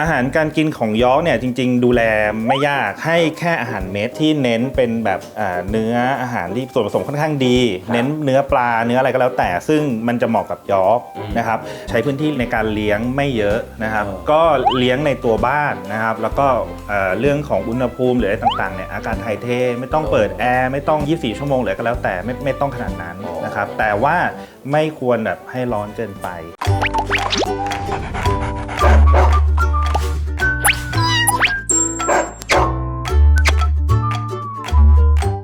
อาหารการกินของยอร์กเนี่ยจริง ๆ ดูแลไม่ยากให้แค่อาหารเม็ดที่เน้นเป็นแบบอ่าเนื้ออาหารที่ส่วนผสมค่อนข้างดี เน้นเนื้อปลาเนื้ออะไรก็แล้วแต่ ซึ่งมันจะเหมาะกับยอร์กนะครับใช้พื้นที่ในการเลี้ยงไม่เยอะนะครับ ก็เลี้ยงในตัวบ้านนะครับ แล้วก็เอ่อเรื่องของอุณหภูมิหรืออะไรต่างๆเนี่ยอากาศถ่ายเทไม่ต้องเปิดแอร์ไม่ต้อง 24 ชั่วโมงหรือก็แล้วแต่ไม่ไม่ต้องขนาดนั้นนะครับแต่ว่าไม่ควรแบบให้ร้อนเกินไป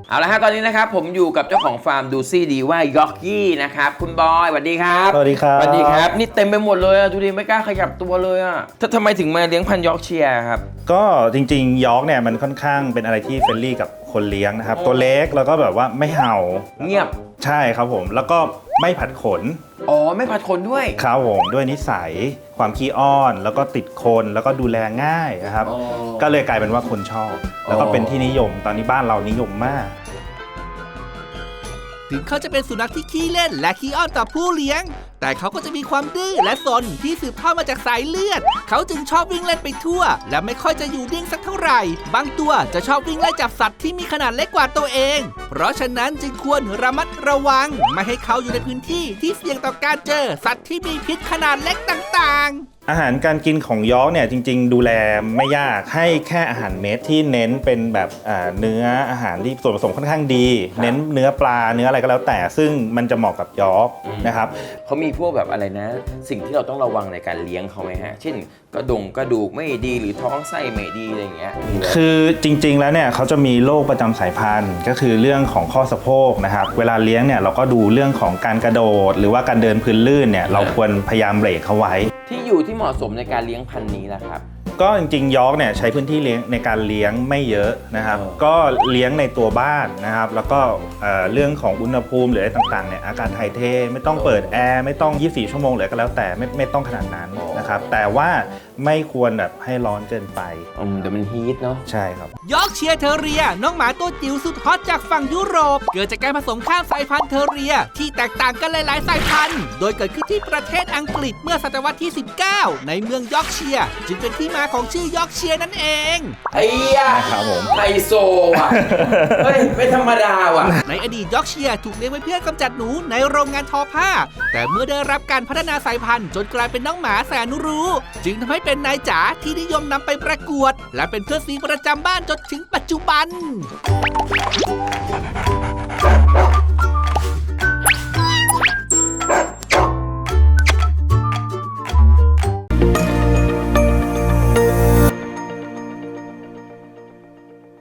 เอาละฮะตอนนี้นะครับผมอยู่กับเจ้าของฟาร์มดูซี่ดีว่ายอกกี้นะครับคุณบอยสวัสดีครับสวัสดีครับสวัสดีครับ นี่เต็มไปหมดเลยอะดูดิไม่กล้าขยับตัวเลยอะถ้าทำไมถึงมาเลี้ยงพันธุ์ยอร์กเชียร์ครับ ก็จริงๆยอร์กเนี่ยมันค่อนข้างเป็นอะไรที่เฟรนลี่กับคนเลี้ยงนะครับ ตัวเล็กแล้วก็แบบว่าไม่เห่าเงียบใช่ครับผมแล้วก็ไม่ผัดขนอ๋อไม่ผัดคนด้วยครับผมด้วยนิสัยความขี้อ้อน แล้วก็ติดคนแล้วก็ดูแลง่ายนะครับอ๋อก็เลยกลายเป็นว่าคนชอบ แล้วก็อ๋อเป็นที่นิยมตอนนี้บ้านเรานิยมมาก ถึงเขาจะเป็นสุนัขที่ขี้เล่นและขี้อ้อนต่อผู้เลี้ยง แต่เขาก็จะมีความดื้อและซนที่สืบทอดมาจากสายเลือด เขาจึงชอบวิ่งเล่นไปทั่ว และไม่ค่อยจะอยู่นิ่งสักเท่าไหร่ บางตัวจะชอบวิ่งไล่จับสัตว์ที่มีขนาดเล็กกว่าตัวเอง เพราะฉะนั้นจึงควรระมัดระวัง ไม่ให้เขาอยู่ในพื้นที่ที่เสี่ยงต่อการเจอ สัตว์ที่มีพิษขนาดเล็กต่างๆ อาหารการกินของยอร์กเนี่ยจริง ๆ ดูแลไม่ยากให้แค่อาหารเม็ดที่เน้นเป็นแบบอ่าเนื้ออาหารที่ส่วนผสมค่อนข้างดี เน้นเนื้อปลาเนื้ออะไรก็แล้วแต่ ซึ่งมันจะเหมาะกับยอร์กนะครับเขามีพวกแบบอะไรนะ สิ่งที่เราต้องระวังในการเลี้ยงเขาไหมฮะ เช่นกระดงกระดูกไม่ดีหรือท้องไส้ไม่ดีอะไรอย่างเงี้ยมีไหม คือจริง ๆ แล้วเนี่ยเขาจะมีโรคประจำสายพันธุ์ ก็คือเรื่องของข้อสะโพกนะครับเวลาเลี้ยงเนี่ยเราก็ดูเรื่องของการกระโดด หรือว่าการเดินพื้นลื่นเนี่ยเราควรพยายามเบรกเขาไว้ ที่อยู่ที่เหมาะสมในการเลี้ยงพันธุ์นี้นะครับ ก็จริงๆยอร์กเนี่ยใช้พื้นที่เลี้ยงในการเลี้ยงไม่เยอะนะครับอ๋อก็เลี้ยงในตัวบ้านนะครับ แล้วก็เอ่อเรื่องของอุณหภูมิหรืออะไรต่างๆเนี่ยอากาศถ่ายเทไม่ต้องเปิดแอร์ไม่ต้อง 24 ชั่วโมงหรือก็แล้วแต่ไม่ไม่ต้องขนาดนั้นนะครับแต่ว่า ไม่ควรแบบให้ร้อนเกินไป อืมเดี๋ยวมันฮีทเนาะ ใช่ครับ ยอร์กเชียร์เทอเรีย น้องหมาตัวจิ๋วสุดฮอตจากฝั่งยุโรป เกิดจากการผสมข้ามสายพันธุ์เทอเรีย ที่แตกต่างกันหลายๆ สายพันธุ์ โดยเกิดขึ้นที่ประเทศอังกฤษเมื่อศตวรรษที่ 19 ในเมืองยอร์กเชียร์จึงเป็นที่มาของชื่อยอร์กเชียร์นั่นเอง ไอ้ยะครับผม ไฮโซอะ เฮ้ย ไม่ธรรมดาว่ะ ในอดีตยอร์กเชียร์ถูกเลี้ยงไว้เพื่อกำจัดหนูในโรงงานทอผ้า แต่เมื่อได้รับการพัฒนาสายพันธุ์จนกลายเป็นน้องหมาแสนรู้ จึงทำให้เป็นนายจ๋าที่นิยมนำไปประกวด และเป็นเพื่อนซีประจำบ้านจนถึงปัจจุบัน